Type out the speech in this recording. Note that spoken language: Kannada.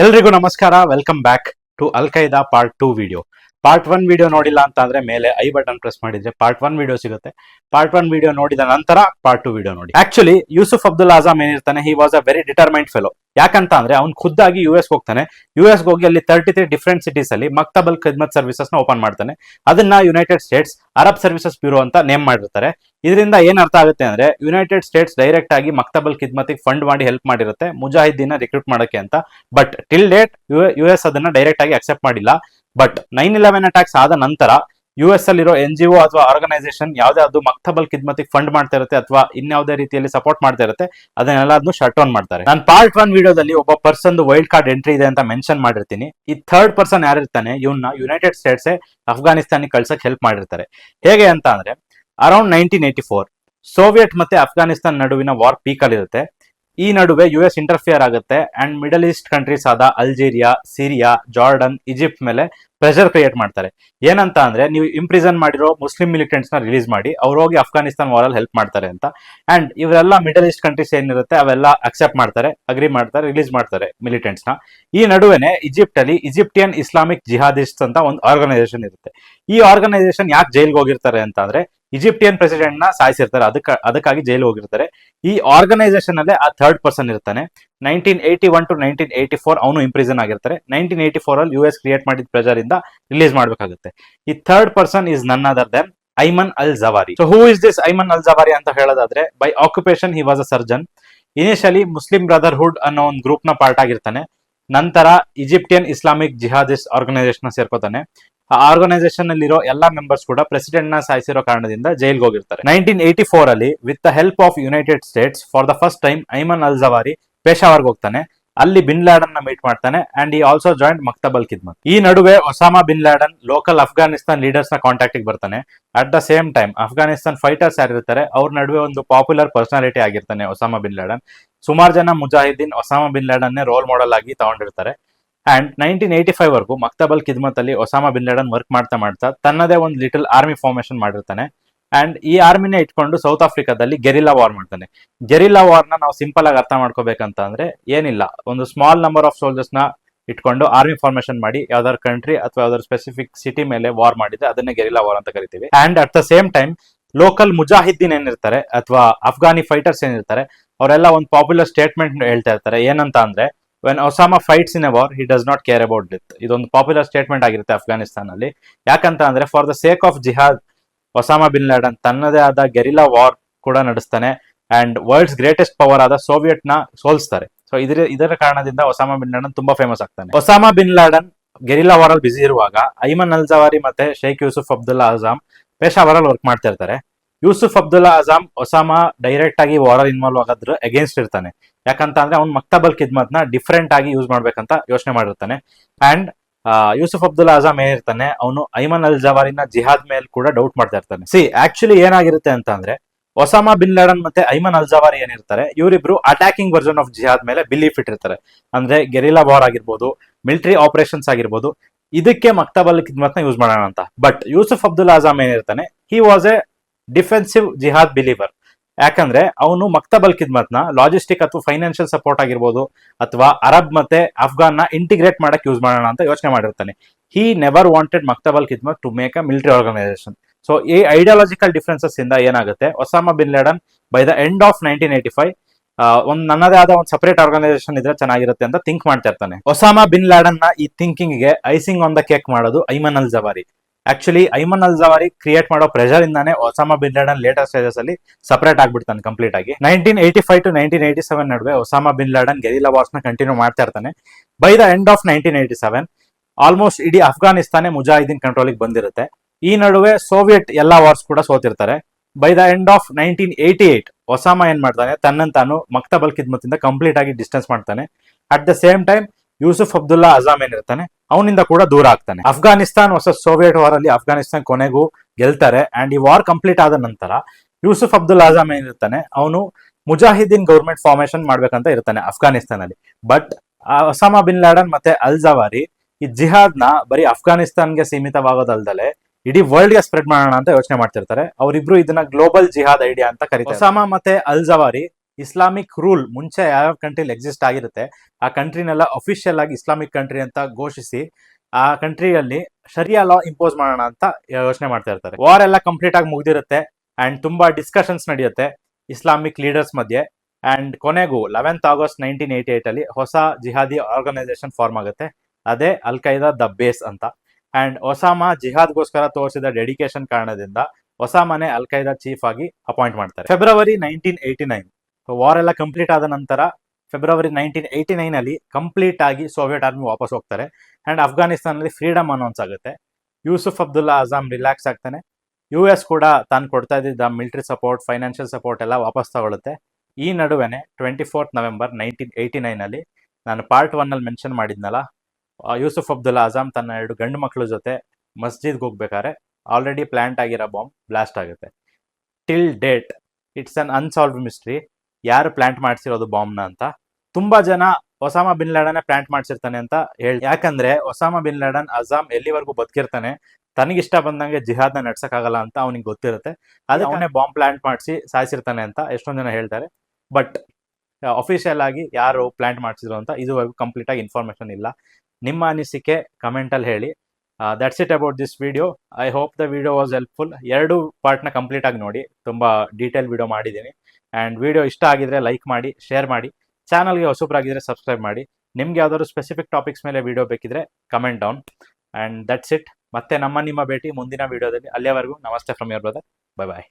ಎಲ್ರಿಗೂ ನಮಸ್ಕಾರ. Welcome back to al Qaeda part two video part one video ನೋಡಿಲ್ಲ ಅಂತ ಅಂದ್ರೆ ಮೇಲೆ ಐ ಬಟನ್ ಪ್ರೆಸ್ ಮಾಡಿದ್ರೆ ಪಾರ್ಟ್ ಒನ್ ವಿಡಿಯೋ ಸಿಗುತ್ತೆ. ಪಾರ್ಟ್ ಒನ್ ವಿಡಿಯೋ ನೋಡಿದ ನಂತರ ಪಾರ್ಟ್ ಟು ವಿಡಿಯೋ ನೋಡಿ. Actually Yusuf Abdul Azzam ಏನಿರ್ತಾನೆ he was a very determined fellow ಯಾಕಂತ ಅಂದ್ರೆ ಅವ್ನು ಖುದ್ದಾಗಿ ಯು ಎಸ್ ಹೋಗ್ತಾನೆ. ಯು ಎಸ್ ಹೋಗಿ ಅಲ್ಲಿ ತರ್ಟಿ ತ್ರೀ ಡಿಫ್ರೆಂಟ್ ಸಿಟೀಸ್ ಅಲ್ಲಿ ಮಕ್ತಬಲ್ ಖಿದ್ಮತ್ ಸರ್ವಿಸಸ್ನ ಓಪನ್ ಮಾಡ್ತಾನೆ. ಅದನ್ನ United States Arab services bureau ಅಂತ ನೇಮ್ ಮಾಡಿರ್ತಾರೆ. ಇದರಿಂದ ಏನ್ ಅರ್ಥ ಆಗುತ್ತೆ ಅಂದ್ರೆ ಯುನೈಟೆಡ್ ಸ್ಟೇಟ್ಸ್ ಡೈರೆಕ್ಟ್ ಆಗಿ ಮಕ್ತಬಲ್ ಖಿದ್ಮತಿಗೆ ಫಂಡ್ ಮಾಡಿ ಹೆಲ್ಪ್ ಮಾಡಿರುತ್ತೆ ಮುಜಾಹಿದ್ದೀನ ರಿಕ್ರೂಟ್ ಮಾಡೋಕೆ ಅಂತ. But till date U S ಅದನ್ನ ಡೈರೆಕ್ಟ್ ಆಗಿ ಅಕ್ಸೆಪ್ಟ್ ಮಾಡಿಲ್ಲ. ಬಟ್ ನೈನ್ ಇಲೆವೆನ್ ಅಟ್ಯಾಕ್ಸ್ ಆದ ನಂತರ ಯು ಎಸ್ ಅಲ್ಲಿರೋ ಎನ್ ಜಿ ಒ ಅಥವಾ ಆರ್ಗನೈಸೇಷನ್ ಯಾವ್ದೇ ಅದು ಮಕ್ತಬಲ್ ಖಿದ್ಮತಿಗೆ ಫಂಡ್ ಮಾಡ್ತಾ ಇರುತ್ತೆ ಅಥವಾ ಇನ್ಯಾವುದೇ ರೀತಿಯಲ್ಲಿ ಸಪೋರ್ಟ್ ಮಾಡ್ತಾ ಇರುತ್ತೆ, ಅದನ್ನೆಲ್ಲದನ್ನು ಶಟ್ ಡೌನ್ ಮಾಡ್ತಾರೆ. ನಾನು ಪಾರ್ಟ್ ಒನ್ ವಿಡಿಯೋದಲ್ಲಿ ಒಬ್ಬ ಪರ್ಸನ್ ವೈಲ್ಡ್ ಕಾರ್ಡ್ ಎಂಟ್ರಿ ಇದೆ ಅಂತ ಮೆನ್ಷನ್ ಮಾಡಿರ್ತೀನಿ. ಈ ಥರ್ಡ್ ಪರ್ಸನ್ ಯಾರಿರ್ತಾನೆ ಇವನ್ನ ಯುನೈಟೆಡ್ ಸ್ಟೇಟ್ಸ್ ಅಫ್ಘಾನಿಸ್ತಾನಿಗೆ ಕಳ್ಸಕ್ಕೆ ಹೆಲ್ಪ್ ಮಾಡಿರ್ತಾರೆ. ಹೇಗೆ ಅಂತ ಅಂದ್ರೆ around nineteen eighty four Soviet ಮತ್ತೆ ಅಫ್ಘಾನಿಸ್ತಾನ್ ನಡುವಿನ ವಾರ್ ಪೀಕ್ ಅಲ್ಲಿರುತ್ತೆ. ಈ ನಡುವೆ ಯು ಎಸ್ ಇಂಟರ್ಫಿಯರ್ ಆಗುತ್ತೆ ಅಂಡ್ ಮಿಡಲ್ ಈಸ್ಟ್ ಕಂಟ್ರೀಸ್ ಆದ ಅಲ್ಜೀರಿಯಾ ಸಿರಿಯಾ ಜಾರ್ಡನ್ ಈಜಿಪ್ಟ್ ಮೇಲೆ ಪ್ರೆಷರ್ ಕ್ರಿಯೇಟ್ ಮಾಡ್ತಾರೆ. ಏನಂತ ಅಂದ್ರೆ ನೀವು ಇಂಪ್ರಿಸನ್ ಮಾಡಿರೋ ಮುಸ್ಲಿಂ ಮಿಲಿಟೆಂಟ್ಸ್ನ ರಿಲೀಸ್ ಮಾಡಿ, ಅವ್ರು ಹೋಗಿ ಅಫ್ಘಾನಿಸ್ತಾನ್ ಅಲ್ಲಿ ಹೆಲ್ಪ್ ಮಾಡ್ತಾರೆ ಅಂತ. ಅಂಡ್ ಇವರೆಲ್ಲ ಮಿಡಲ್ ಈಸ್ಟ್ ಕಂಟ್ರೀಸ್ ಏನಿರುತ್ತೆ ಅವೆಲ್ಲ ಅಕ್ಸೆಪ್ಟ್ ಮಾಡ್ತಾರೆ ಅಗ್ರಿ ಮಾಡ್ತಾರೆ ರಿಲೀಸ್ ಮಾಡ್ತಾರೆ ಮಿಲಿಟೆಂಟ್ಸ್ನ. ಈ ನಡುವೆನೆ ಈಜಿಪ್ಟ್ ಅಲ್ಲಿ ಈಜಿಪ್ಟಿಯನ್ ಇಸ್ಲಾಮಿಕ್ ಜಿಹಾದಿಸ್ಟ್ ಅಂತ ಒಂದು ಆರ್ಗನೈಸೇಷನ್ ಇರುತ್ತೆ. ಈ ಆರ್ಗನೈಸೇಷನ್ ಯಾಕೆ ಜೈಲ್ಗೆ ಹೋಗಿರ್ತಾರೆ ಅಂತ ಅಂದ್ರೆ ಈಜಿಪ್ಟಿಯನ್ ಪ್ರೆಸಿಡೆಂಟ್ನ ಸಾಯಿಸಿರ್ತಾರೆ. ಅದಕ್ಕ, ಅದಕ್ಕಾಗಿ ಜೈಲು ಹೋಗಿರ್ತಾರೆ. ಈ ಆರ್ಗನೈಸೇಷನ್ ಅಲ್ಲೇ ಆ ಥರ್ಡ್ ಪರ್ಸನ್ ಇರ್ತಾನೆ. Nineteen eighty one to nineteen eighty four ಅವನು ಇಂಪ್ರಿಸನ್ ಆಗಿರ್ತಾರೆ. ನೈನ್ಟೀನ್ ಏಯ್ಟಿ ಫೋರ್ ಅಲ್ಲಿ ಯು ಎಸ್ ಕ್ರಿಯೇಟ್ ಮಾಡಿದ ಪ್ರೆಜರ್ ಇಂದ ರಿಲೀಸ್ ಮಾಡಬೇಕಾಗುತ್ತೆ. ಈ third person is none other than Ayman al Zawahiri so who is this Ayman al Zawahiri ಅಂತ ಹೇಳೋದಾದ್ರೆ by occupation he was a surgeon initially Muslim brotherhood ಅನ್ನೋ ಒಂದು ಗ್ರೂಪ್ನ ಪಾರ್ಟ್ ಆಗಿರ್ತಾನೆ. ನಂತರ ಈಜಿಪ್ಟಿಯನ್ ಇಸ್ಲಾಮಿಕ್ ಜಿಹಾದಿಸ್ಟ್ ಆರ್ಗನೈಸೇಷನ್ ಸೇರ್ಕೋತಾನೆ. ಆರ್ಗನೈಸೇಷನ್ ಅಲ್ಲಿರೋ ಎಲ್ಲಾ ಮೆಂಬರ್ಸ್ ಕೂಡ ಪ್ರೆಸಿಡೆಂಟ್ನ ಸಾಯಿಸಿರೋ ಕಾರಣದಿಂದ ಜೈಲ್ಗೆ ಹೋಗಿರ್ತಾರೆ. ನೈನ್ಟೀನ್ ಏಯ್ಟಿ ಫೋರ್ ಅಲ್ಲಿ with the help of United States for the first time Ayman al Zawahiri ಪೇಶಾವರ್ಗೆ ಹೋಗ್ತಾನೆ. ಅಲ್ಲಿ ಬಿನ್ ಲ್ಯಾಡನ್ನ ಮೀಟ್ ಮಾಡ್ತಾನೆ ಅಂಡ್ ಈ also joint Maktab al Khidmat ಈ ನಡುವೆ Osama bin Laden local Afghanistan ಲೀಡರ್ಸ್ನ contact ಬರ್ತಾನೆ. At the same time Afghanistan fighters ಯಾರಿರ್ತಾರೆ ಅವ್ರ ನಡುವೆ ಒಂದು ಪಾಪ್ಯುಲರ್ ಪರ್ಸನಾಲಿಟಿ ಆಗಿರ್ತಾನೆ ಒಸಾಮಾ ಬಿನ್ ಲ್ಯಾಡನ್ ಸುಮಾರು ಜನ Mujahideen Osama bin Laden role model ಆಗಿ ತಗೊಂಡಿರ್ತಾರೆ. ಅಂಡ್ ನೈನ್ಟೀನ್ ಏಯ್ಟಿ ಫೈವ್ ವರ್ಗು ಮಕ್ತಬಲ್ ಕಿದ್ಮತ್ ಅಲ್ಲಿ ಒಸಾಮಾ ಬಿನ್ ಲಡನ್ ವರ್ಕ್ ಮಾಡ್ತಾ ಮಾಡ್ತಾ ತನ್ನದೇ ಒಂದು ಲಿಟಲ್ ಆರ್ಮಿ ಫಾರ್ಮೇಶನ್ ಮಾಡಿರ್ತಾನೆ. ಅಂಡ್ ಈ ಆರ್ಮಿನೇ ಇಟ್ಕೊಂಡು ಸೌತ್ ಆಫ್ರಿಕಾದಲ್ಲಿ ಗೆರಿಲ್ಲಾ ವಾರ್ ಮಾಡ್ತಾನೆ. ಗೆರಿಲ್ಲಾ ವಾರ್ನ ನಾವು ಸಿಂಪಲ್ ಆಗಿ ಅರ್ಥ ಮಾಡ್ಕೋಬೇಕಂತ ಅಂದ್ರೆ ಏನಿಲ್ಲ. ಒಂದು ಸ್ಮಾಲ್ ನಂಬರ್ ಆಫ್ ಸೋಲ್ಜರ್ಸ್ನ ಇಟ್ಕೊಂಡು ಆರ್ಮಿ ಫಾರ್ಮೇಶನ್ ಮಾಡಿ ಯಾವ್ದಾದ್ರು ಕಂಟ್ರಿ ಅಥವಾ ಯಾವ್ದಾದ್ರು ಸ್ಪೆಸಿಫಿಕ್ ಸಿಟಿ ಮೇಲೆ ವಾರ್ ಮಾಡಿದ್ರೆ ಅದನ್ನೇ ಗೆರಿಲ್ಲಾ ವಾರ್ ಅಂತ ಕರಿತೀವಿ. And at the same time local Mujahideen ಏನಿರ್ತಾರೆ ಅಥವಾ ಅಫ್ಘಾನಿ ಫೈಟರ್ಸ್ ಏನಿರ್ತಾರೆ, ಅವರೆಲ್ಲ ಒಂದು ಪಾಪ್ಯುಲರ್ ಸ್ಟೇಟ್ಮೆಂಟ್ ಹೇಳ್ತಾ ಇರ್ತಾರೆ. ಏನಂತ ಅಂದ್ರೆ when Osama fights in a war he does not care about death ಇದೊಂದು ಪಾಪ್ಯುಲರ್ ಸ್ಟೇಟ್ಮೆಂಟ್ ಆಗಿರುತ್ತೆ ಅಫ್ಘಾನಿಸ್ತಾನ್ ಅಲ್ಲಿ ಯಾಕಂತ ಅಂದ್ರೆ for the sake of jihad Osama bin Laden ತನ್ನದೇ ಆದ ಗೆರಿಲಾ ವಾರ್ ಕೂಡ ನಡೆಸ್ತಾನೆ. ಅಂಡ್ ವರ್ಲ್ಡ್ಸ್ ಗ್ರೇಟೆಸ್ಟ್ ಪವರ್ ಆದ ಸೋವಿಯಟ್ನ ಸೋಲ್ಸ್ತಾರೆ. ಸೊ ಇದರ ಇದರ ಕಾರಣದಿಂದ ಒಸಾಮಾ ಬಿನ್ ಲಾಡನ್ ತುಂಬಾ ಫೇಮಸ್ ಆಗ್ತಾನೆ. Osama bin Laden guerrilla war ಅಲ್ಲಿ ಬಿಸಿ ಇರುವಾಗ ಐಮನ್ ಅಲ್ಜವಾರಿ ಮತ್ತೆ ಶೇಖ್ ಯೂಸುಫ್ ಅಬ್ದುಲ್ಲಾ ಅಜಾಮ್ ಪೇಶಾವರಲ್ಲಿ ವರ್ಕ್ ಮಾಡ್ತಾ ಇರ್ತಾರೆ. Yusuf Abdullah Azzam Osama direct ಆಗಿ ವಾರರ್ ಇನ್ವಾಲ್ವ್ ಆಗೋದ್ರ ಅಗೇನ್ಸ್ಟ್ ಇರ್ತಾನೆ. ಯಾಕಂತ ಅಂದ್ರೆ ಅವ್ನು ಮಕ್ತಬಲ್ ಕಿದ್ಮತ್ನ ಡಿಫ್ರೆಂಟ್ ಆಗಿ ಯೂಸ್ ಮಾಡ್ಬೇಕಂತ ಯೋಚನೆ ಮಾಡಿರ್ತಾನೆ. ಅಂಡ್ ಯೂಸುಫ್ ಅಬ್ದುಲ್ಲಾ ಅಜಾಮ್ ಏನಿರ್ತಾನೆ, ಅವನು ಐಮನ್ ಅಲ್ ಜವಾರಿನ ಜಿಹಾದ್ ಮೇಲೆ ಕೂಡ ಡೌಟ್ ಮಾಡ್ತಾ ಇರ್ತಾನೆ. ಸಿ ಆಕ್ಚುಲಿ ಏನಾಗಿರುತ್ತೆ ಅಂತ ಅಂದ್ರೆ ಒಸಾಮಾ ಬಿನ್ ಲಾಡನ್ ಮತ್ತೆ ಐಮನ್ ಅಲ್ ಜವಾರಿ ಏನಿರ್ತಾರೆ, ಇವರಿಬ್ರು ಅಟ್ಯಾಕಿಂಗ್ ವರ್ಜನ್ ಆಫ್ ಜಿಹಾದ್ ಮೇಲೆ ಬಿಲೀಫ್ ಇಟ್ಟಿರ್ತಾರೆ. ಅಂದ್ರೆ ಗೆರಿಲಾ ವಾರ್ ಆಗಿರ್ಬೋದು ಮಿಲಿಟರಿ ಆಪರೇಷನ್ಸ್ ಆಗಿರ್ಬೋದು, ಇದಕ್ಕೆ ಮಕ್ತಬಲ್ ಕಿದ್ಮತ್ನ ಯೂಸ್ ಮಾಡೋಣ ಅಂತ. But Yusuf Abdul Azzam ಏನಿರ್ತಾನೆ he was a defensive jihad believer. ಯಾಕಂದ್ರೆ ಅವನು ಮಕ್ತಬಲ್ ಕಿದ್ಮತ್ನ ಲಾಜಿಸ್ಟಿಕ್ ಅಥವಾ ಫೈನಾನ್ಷಿಯಲ್ ಸಪೋರ್ಟ್ ಆಗಿರ್ಬೋದು ಅಥವಾ ಅರಬ್ ಮತ್ತೆ ಅಫ್ಘಾನ್ನ ಇಂಟಿಗ್ರೇಟ್ ಮಾಡಕ್ ಯೂಸ್ ಮಾಡೋಣ ಅಂತ ಯೋಚನೆ ಮಾಡಿರ್ತಾನೆ. He never wanted Maktab al Khidmat to make a military organisation so ಈ ಐಡಿಯಾಲಜಿಕಲ್ ಡಿಫ್ರೆನ್ಸಸ್ ಇಂದ ಏನಾಗುತ್ತೆ? Osama bin Laden by the end of nineteen eighty five ಒಂದು ನನ್ನದೇ ಆದ ಒಂದು ಸಪರೇಟ್ ಆರ್ಗನೈಸೇಷನ್ ಇದ್ರೆ ಚೆನ್ನಾಗಿರುತ್ತೆ ಅಂತ ಥಿಂಕ್ ಮಾಡ್ತಾ ಇರ್ತಾನೆ. ಒಸಾಮಾ ಬಿನ್ ಲಾಡನ್ನ ಈ ಥಿಂಕಿಂಗ್ಗೆ ಐಸಿಂಗ್ ಆನ್ ದ ಕೇಕ್ ಮಾಡೋದು ಐಮನ್ ಅಲ್ ಜವಾರಿ ಆಕ್ಚುಲಿ ಐಮನ್ ಅಲ್ ಜವಾರಿ ಕ್ರಿಯೇಟ್ ಮಾಡೋ ಪ್ರೆಷರ್ ಇಂದಾನೆ Osama bin Laden later stages ಅಲ್ಲಿ ಸಪರೇಟ್ ಆಗ್ಬಿಡ್ತಾನೆ ಕಂಪ್ಲೀಟ್ ಆಗಿ. Nineteen eighty five to nineteen eighty seven ನಡುವೆ ಒಸಾಮಾ ಬಿನ್ ಲಾಡನ್ ಗೆರಿಲಾ ವಾರ್ಸ್ನ ಕಂಟಿನ್ಯೂ ಮಾಡ್ತಾ ಇರ್ತಾನೆ. By the end of nineteen eighty seven almost ಇಡೀ ಅಫ್ಘಾನಿಸ್ತಾನೇ ಮುಜಾಹಿದೀನ್ ಕಂಟ್ರೋಲಿಗೆ ಬಂದಿರುತ್ತೆ. ಈ ನಡುವೆ ಸೋವಿಯತ್ ಎಲ್ಲಾ ವಾರ್ಸ್ ಕೂಡ ಸೋತಿರ್ತಾರೆ. By the end of nineteen eighty eight Osama ಏನ್ ಮಾಡ್ತಾನೆ? ತನ್ನನ್ನು ತಾನು ಮಕ್ತಬಲ್ ಕಿದ್ಮತ್ತಿಂದ ಕಂಪ್ಲೀಟ್ ಆಗಿ ಡಿಸ್ಟೆನ್ಸ್ ಮಾಡ್ತಾನೆ. At the same time Yusuf Abdullah Azzam ಏನಿರ್ತಾನೆ? ಅವನಿಂದ ಕೂಡ ದೂರ ಆಗ್ತಾನೆ. ಅಫ್ಘಾನಿಸ್ತಾನ್ ಹೊಸ ಸೋವಿಯಟ್ ವಾರ್ ಅಲ್ಲಿ ಅಫ್ಘಾನಿಸ್ತಾನ್ ಕೊನೆಗೂ ಗೆಲ್ತಾರೆ ಅಂಡ್ ಈ ವಾರ್ ಕಂಪ್ಲೀಟ್ ಆದ ನಂತರ ಯೂಸುಫ್ ಅಬ್ದುಲ್ ಆಜಾಮ್ ಏನಿರ್ತಾನೆ ಅವನು ಮುಜಾಹಿದ್ದೀನ್ ಗೌರ್ಮೆಂಟ್ ಫಾರ್ಮೇಶನ್ ಮಾಡ್ಬೇಕಂತ ಇರ್ತಾನೆ ಅಫ್ಘಾನಿಸ್ತಾನ್ ಅಲ್ಲಿ ಬಟ್ ಅಸಾಮಾ ಬಿನ್ ಲಾಡನ್ ಮತ್ತೆ ಅಲ್ ಜವಾರಿ ಈ ಜಿಹಾದ್ನ ಬರೀ ಅಫ್ಘಾನಿಸ್ತಾನ್ಗೆ ಸೀಮಿತವಾಗೋದಲ್ದಲೆ ಇಡೀ ವರ್ಲ್ಡ್ಗೆ ಸ್ಪ್ರೆಡ್ ಮಾಡೋಣ ಅಂತ ಯೋಚನೆ ಮಾಡ್ತಿರ್ತಾರೆ. ಅವರಿಬ್ರು ಇದನ್ನ ಗ್ಲೋಬಲ್ ಜಿಹಾದ್ ಐಡಿಯಾ ಅಂತ ಕರೀತಾರೆ. ಅಸಾಮಾ ಮತ್ತೆ ಅಲ್ ಜವಾರಿ ಇಸ್ಲಾಮಿಕ್ ರೂಲ್ ಮುಂಚೆ ಯಾವ ಕಂಟ್ರಿಲಿ ಎಕ್ಸಿಸ್ಟ್ ಆಗಿರುತ್ತೆ, ಆ ಕಂಟ್ರಿನೆಲ್ಲ ಅಫಿಷಿಯಲ್ ಆಗಿ ಇಸ್ಲಾಮಿಕ್ ಕಂಟ್ರಿ ಅಂತ ಘೋಷಿಸಿ, ಆ ಕಂಟ್ರಿಯಲ್ಲಿ ಶರಿಯಾ ಲಾ ಇಂಪೋಸ್ ಮಾಡೋಣ ಅಂತ ಯೋಚನೆ ಮಾಡ್ತಾ ಇರ್ತಾರೆ. ವಾರ್ ಎಲ್ಲ ಕಂಪ್ಲೀಟ್ ಆಗಿ ಮುಗಿದಿರುತ್ತೆ ಅಂಡ್ ತುಂಬಾ ಡಿಸ್ಕಷನ್ಸ್ ನಡೆಯುತ್ತೆ ಇಸ್ಲಾಮಿಕ್ ಲೀಡರ್ಸ್ ಮಧ್ಯೆ. ಅಂಡ್ ಕೊನೆಗೂ eleventh August nineteen eighty eight ಅಲ್ಲಿ ಹೊಸ ಜಿಹಾದಿ ಆರ್ಗನೈಸೇಷನ್ ಫಾರ್ಮ್ ಆಗುತ್ತೆ. ಅದೇ ಅಲ್ ಖೈದಾ ದ ಬೇಸ್ ಅಂತ. ಅಂಡ್ ಒಸಾಮಾ ಜಿಹಾದ್ಗೋಸ್ಕರ ತೋರಿಸಿದ ಡೆಡಿಕೇಶನ್ ಕಾರಣದಿಂದ ಒಸಾಮಾನೆ ಅಲ್ ಖೈದಾ ಚೀಫ್ ಆಗಿ ಅಪಾಯಿಂಟ್ ಮಾಡ್ತಾರೆ. February nineteen eighty nine war ಎಲ್ಲ ಕಂಪ್ಲೀಟ್ ಆದ ನಂತರ ಫೆಬ್ರವರಿ ನೈನ್ಟೀನ್ ಏಯ್ಟಿ ನೈನ್ ಅಲ್ಲಿ ಕಂಪ್ಲೀಟ್ ಆಗಿ ಸೋವಿಯಟ್ ಆರ್ಮಿ ವಾಪಸ್ ಹೋಗ್ತಾರೆ. ಅಂಡ್ ಅಫ್ಘಾನಿಸ್ತಾನಲ್ಲಿ ಫ್ರೀಡಮ್ ಅನೌನ್ಸ್ ಆಗುತ್ತೆ. ಯೂಸುಫ್ ಅಬ್ದುಲ್ಲಾ ಅಜಾಮ್ ರಿಲ್ಯಾಕ್ಸ್ ಆಗ್ತಾನೆ. ಯು ಎಸ್ ಕೂಡ ತಾನು ಕೊಡ್ತಾ ಇದ್ದಿದ್ದ ಮಿಲಿಟರಿ ಸಪೋರ್ಟ್ ಫೈನಾನ್ಷಿಯಲ್ ಸಪೋರ್ಟ್ ಎಲ್ಲ ವಾಪಸ್ ತಗೊಳುತ್ತೆ. ಈ ನಡುವೆನೆ twenty fourth November nineteen eighty ನೈನಲ್ಲಿ ನಾನು ಪಾರ್ಟ್ ಒನ್ನಲ್ಲಿ ಮೆನ್ಷನ್ ಮಾಡಿದ್ನಲ್ಲ ಯೂಸುಫ್ ಅಬ್ದುಲ್ಲಾ ಅಜಾಮ್ ತನ್ನ ಎರಡು ಗಂಡು ಮಕ್ಕಳ ಜೊತೆ ಮಸ್ಜಿದ್ಗೆ ಹೋಗ್ಬೇಕಾದ್ರೆ ಆಲ್ರೆಡಿ ಪ್ಲಾಂಟ್ ಆಗಿರೋ ಬಾಂಬ್ ಬ್ಲಾಸ್ಟ್ ಆಗುತ್ತೆ. Till date it's an unsolved mystery ಯಾರು ಪ್ಲಾಂಟ್ ಮಾಡಿಸಿರೋದು ಬಾಂಬ್ನ ಅಂತ. ತುಂಬಾ ಜನ ಒಸಾಮ ಬಿನ್ ಲಾಡನ್ ಪ್ಲಾಂಟ್ ಮಾಡಿಸಿರ್ತಾನೆ ಅಂತ ಹೇಳಿ ಯಾಕಂದ್ರೆ ಒಸಾಮ ಬಿನ್ ಲಾಡನ್ ಅಜಾಮ್ ಎಲ್ಲಿವರೆಗೂ ಬದುಕಿರ್ತಾನೆ ತನಗಿಷ್ಟ ಬಂದಂಗೆ ಜಿಹಾದ್ನ ನಡ್ಸಕ್ಕಾಗಲ್ಲ ಅಂತ ಅವನಿಗೆ ಗೊತ್ತಿರುತ್ತೆ. ಅದೇ ಅವನೇ ಬಾಂಬ್ ಪ್ಲಾಂಟ್ ಮಾಡಿಸಿ ಸಾಯಿಸಿರ್ತಾನೆ ಅಂತ ಎಷ್ಟೊಂದು ಜನ ಹೇಳ್ತಾರೆ. ಬಟ್ ಅಫಿಷಿಯಲ್ ಆಗಿ ಯಾರು ಪ್ಲಾಂಟ್ ಮಾಡಿಸಿದ್ರು ಅಂತ ಇದುವರೆಗೂ ಕಂಪ್ಲೀಟ್ ಆಗಿ ಇನ್ಫಾರ್ಮೇಶನ್ ಇಲ್ಲ. ನಿಮ್ಮ ಅನಿಸಿಕೆ ಕಮೆಂಟ್ ಅಲ್ಲಿ ಹೇಳಿ. That's it about this video I hope the video was helpful ಎರಡು ಪಾರ್ಟ್ನ ಕಂಪ್ಲೀಟ್ ಆಗಿ ನೋಡಿ. ತುಂಬಾ ಡೀಟೇಲ್ ವಿಡಿಯೋ ಮಾಡಿದ್ದೀನಿ. ಆ್ಯಂಡ್ ವಿಡಿಯೋ ಇಷ್ಟ ಆಗಿದ್ರೆ ಲೈಕ್ ಮಾಡಿ ಶೇರ್ ಮಾಡಿ. ಚಾನಲ್ಗೆ ಹೊಸಬ್ರಾಗಿದ್ರೆ ಸಬ್ಸ್ಕ್ರೈಬ್ ಮಾಡಿ. ನಿಮ್ಗೆ ಯಾವ್ದಾದ್ರು ಸ್ಪೆಸಿಫಿಕ್ ಟಾಪಿಕ್ಸ್ ಮೇಲೆ ವಿಡಿಯೋ ಬೇಕಿದ್ರೆ comment down and that's it ಮತ್ತೆ ನಮ್ಮ ನಿಮ್ಮ ಭೇಟಿ ಮುಂದಿನ ವಿಡಿಯೋದಲ್ಲಿ ಅಲ್ಲಿಯವರೆಗೂ ನಮಸ್ತೆ from your brother bye bye